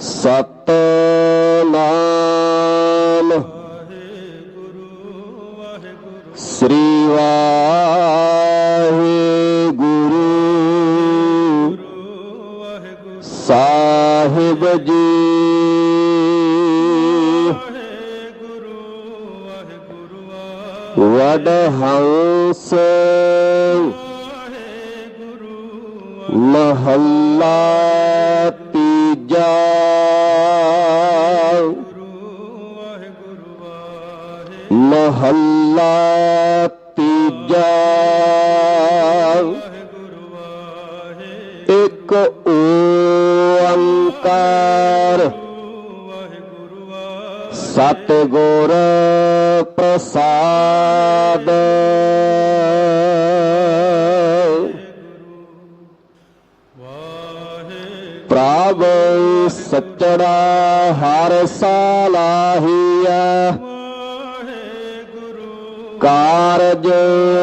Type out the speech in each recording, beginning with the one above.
ਸਤਨਾਮ। ਸ੍ਰੀ ਵਾਹਿਗੁਰੂ। ਸਾਹਿਬ ਜੀ। ਵਡ ਹੰਸ। ਮਹੱਲਾ ਤੀਜਾ ਮਹੱਲਾ ਤੀਜਾ। ਇੱਕ ਓੰਕਾਰ। ਸਤਿਗੁਰ ਪ੍ਰਸਾਦ।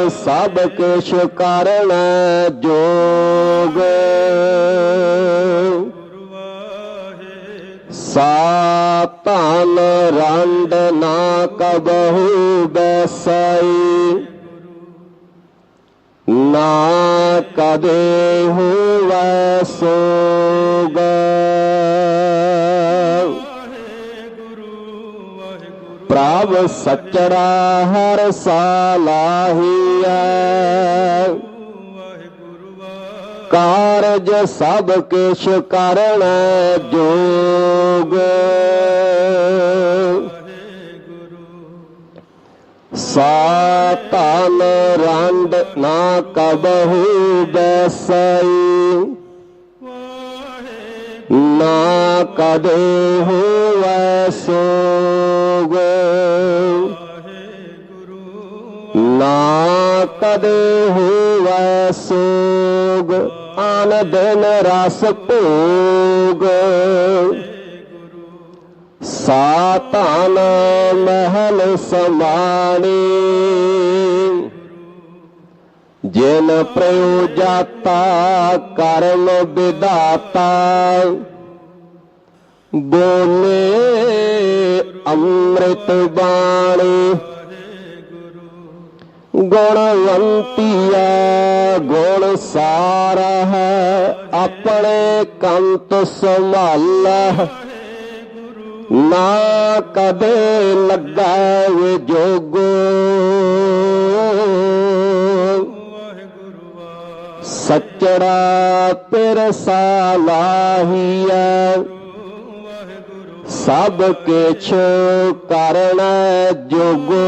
ਸਭ ਕਿਛ ਕਰਨ ਜੋਗ। ਸਾਤਨ ਰੰਡ ਨਾ ਕਬਹੂ ਬੈਸਈ ਨਾ ਕਦੇ ਹੋਵੈ ਸੋਗ ਪ੍ਰਭ ਸਚੜਾ ਹਰ ਸਾਲਾਹੀਐ ਕਾਰਜ ਸਭ ਕਿਛ ਕਰਨ ਜੋਗ। ਸਾਤਨ ਰੰਡ ਨਾ ਕਬਹੂ ਬੈਸਈ। ਨਾ ਕਦੇ ਹੋਵੈ ਸੋਗ। ਨਾ ਕਦੇ ਹੋਵੈ ਸੋਗ, ਆਨ ਦਿਨ ਰਸ ਭੋਗ। ਸਾਤਨ ਮਹਿਲ ਸਮਾਣੀ, ਜਿਨ ਪ੍ਰਯੋ ਜਾਤਾ ਕਰਮ ਵਿਦਾਤਾ ਬੋਲੇ ਅੰਮ੍ਰਿਤ ਬਾਣੀ। ਗੁਣਵੰਤੀਆ ਗੁਣ ਸਾਰਾ ਹੈ, ਆਪਣੇ ਕੰਤ ਸੰਭਾਲਾ ਨਾ ਕਦੇ ਲੱਗਾ ਵੇ ਜੋਗੋ। ਸਚੜਾ ਪਿਰ ਸਾਲਾਹੀਆ ਸਭ ਕਿਛ ਕਰਨਾ ਜੋਗੋ।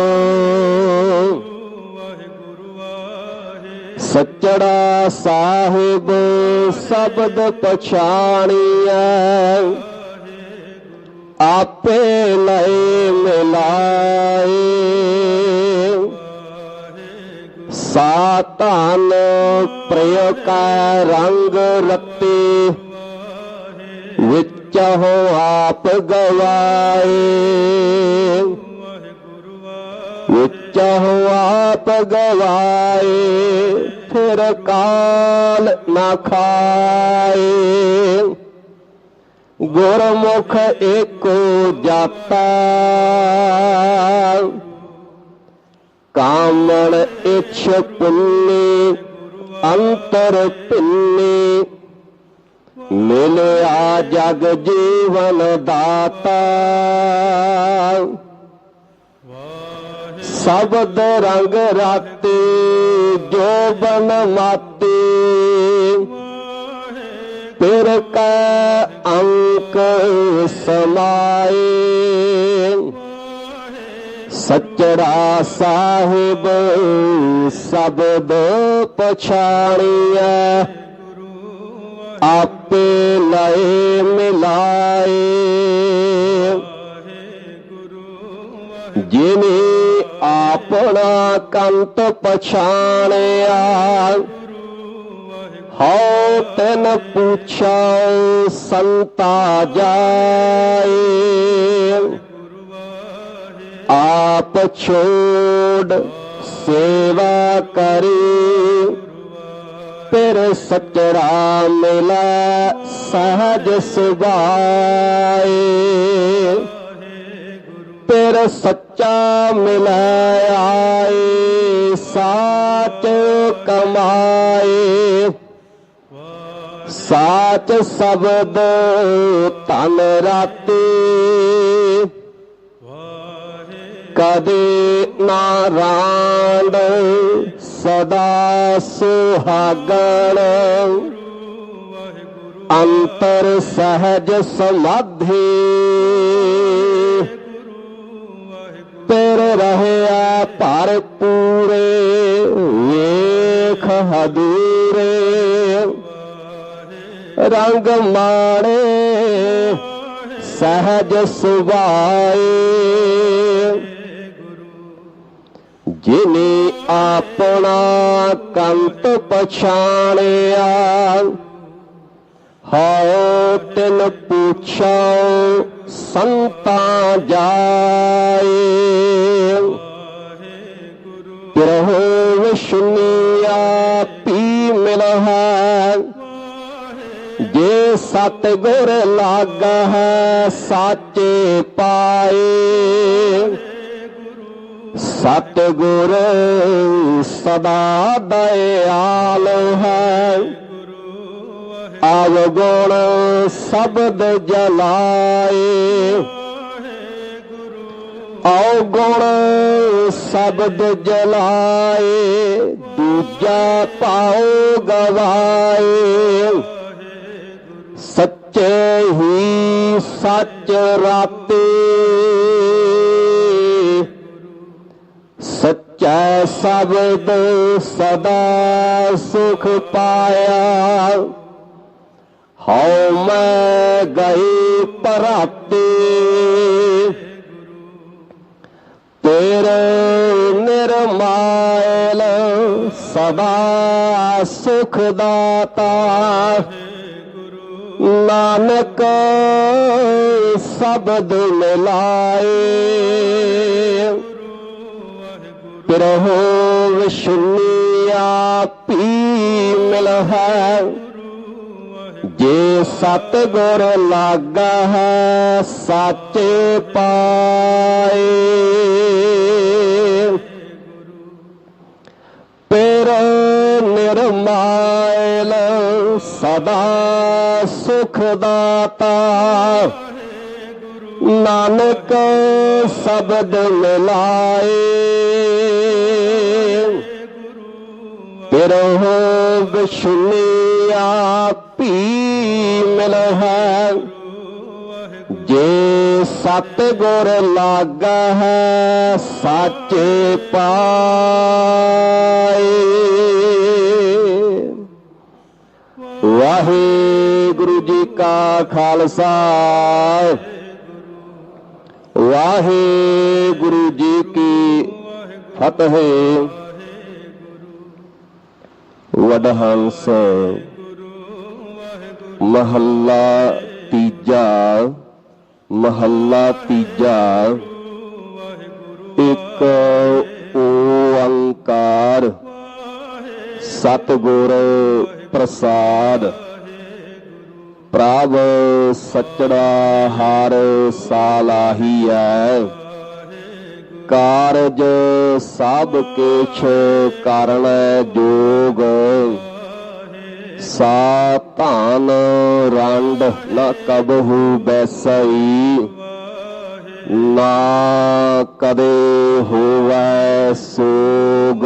ਸੱਚੜਾ ਸਾਹਿਬ ਸ਼ਬਦ ਪਛਾਣੀਐ। ਆਪੇ ਲਏ ਮਿਲਾਏ। ਸਾਤਨ ਪ੍ਰਯ ਕਾ ਰੰਗ ਰਤੇ, ਵਿੱਚ ਹੋ ਆਪ ਗਵਾਏ। ਵਿੱਚ ਹੋ ਆਪ ਗਵਾਏ। ਫਿਰ ਕਾਲ ਨਾ ਖਾਏ। ਗੁਰਮੁਖ ਏਕੋ ਜਾਤਾ ਕਾਮਣ ਇਛ ਪੁੰਨੀ, ਅੰਤਰ ਪਿੰਨੀ ਮਿਲਿਆ ਜਗ ਜੀਵਨ ਦਾਤਾ। ਸਬਦ ਰੰਗ ਰਾਤੇ, ਜੋ ਬਨ ਮਾਤੇ। ਪਿਰ ਕੈ ਅੰਕ ਸਮਾਏ। ਸਚੜਾ ਸਾਹਿਬ, ਸਬਦ ਪਛਾਣੀਐ। ਆਪੇ ਲਏ ਮਿਲਾਏ। ਜਿਨੇ ਆਪਣਾ ਕੰਤ ਪਛਾਣਿਆ। ਹਉ ਤਨ ਪੁੱਛਾ ਸੰਤਾ ਜਾਏ। ਆਪ ਛੋੜ ਸੇਵਾ ਕਰੀ। ਫਿਰ ਸਚਰਾ ਮਿਲਾ ਸਹਜ ਸੁਭਾਏ। ਫਿਰ ਸੱਚਾ ਮਿਲਾਇ ਆਏ, ਸਾਚ ਕਮਾਏ। ਸਾਚ ਸ਼ਬਦ ਤਨ ਰਾਤੇ। ਕਦੇ ਨਾ ਰਾਂਡ ਸਦਾ ਸੁਹਾਗਣ। ਅੰਤਰ ਸਹਜ ਸਮਾਧੀ। ਪਰ ਰਹਿਆ ਭਰ ਪੂਰੇ ਵੇਖ ਹਦੂਰੇ ਰੰਗ ਮਾੜੇ ਸਹਜ ਸੁਭਾਏ। ਜਿਨੇ ਆਪਣਾ ਕੰਤ ਪਛਾਣਿਆ ਹਉ ਤਿਨ ਪੁੱਛੋ ਸੰਤਾਂ ਜਾਏ। ਪਿਰਹੁ ਵਿਸ਼ਨੀਆ ਪੀ ਮਿਲਹਿ। ਜੇ ਸਤ ਗੁਰ ਲਾਗਾ ਹੈ ਸਾਚੇ ਪਾਏ। ਸਤ ਗੁਰ ਸਦਾ ਦਇਆਲ ਹੈ। ਅਵਗੁਣ ਸ਼ਬਦ ਜਲਾਏ। ਔਗੁਣ ਸ਼ਬਦ ਜਲਾਏ, ਦੂਜਾ ਪਾਉ ਗਵਾਏ। ਸੱਚੇ ਹੀ ਸੱਚ ਰਾਤੇ। ਸੱਚਾ ਸ਼ਬਦ ਸਦਾ ਸੁਖ ਪਾਇਆ। ਹਉ ਮੈਂ ਗਈ ਪਰਾਤੇ। ਤੇਰੇ ਨਿਰਮਾਇਲ ਸਦਾ ਸੁਖ ਦਾਤਾ। ਨਾਨਕ ਸ਼ਬਦ ਮਿਲਾਏ। ਪਿਰਹੁ ਵਿਸ਼ੁਨੀਆ ਪੀ ਮਿਲ ਹੈ। ਜੇ ਸਤ ਗੁਰ ਲਾਗਾ ਹੈ, ਸਾਚੇ ਪਾਏ। ਪਰ ਨਿਰਮਾਇਲ ਸਦਾ ਸੁਖ ਦਾਤਾ। ਨਾਨਕ ਸ਼ਬਦ ਮਿਲਾਏ। ਪਿਰਹੁ ਵਿਸ਼ਨੀਆ ਮਿਲ ਹੈ ਜੇ ਸਤ ਗੁਰ ਲਾਗਾ ਹੈ ਸਾਚੇ ਪਾਏ। ਵਾਹਿਗੁਰੂ ਜੀ ਕਾ ਖਾਲਸਾ। ਵਾਹਿਗੁਰੂ ਜੀ ਕੀ ਫਤਿਹ। ਵਡਹੰਸ ਮਹੱਲਾ ਤੀਜਾ ਮਹੱਲਾ ਤੀਜਾ। ਇੱਕ ਓੰਕਾਰ, ਸਤਿਗੁਰ ਪ੍ਰਸਾਦ। ਪ੍ਰਭ ਸਚੜਾ ਹਰ ਹੈ ਕਾਰਜ ਸਭ ਕੇਛ ਕਰਨ ਜੋਗ। ਸਾ ਭਾਨ ਰੰਡ ਨਾ ਕਬਹੂ ਬੈਸਈ ਨਾ ਕਦੇ ਹੋਵੈ ਸੋਗ।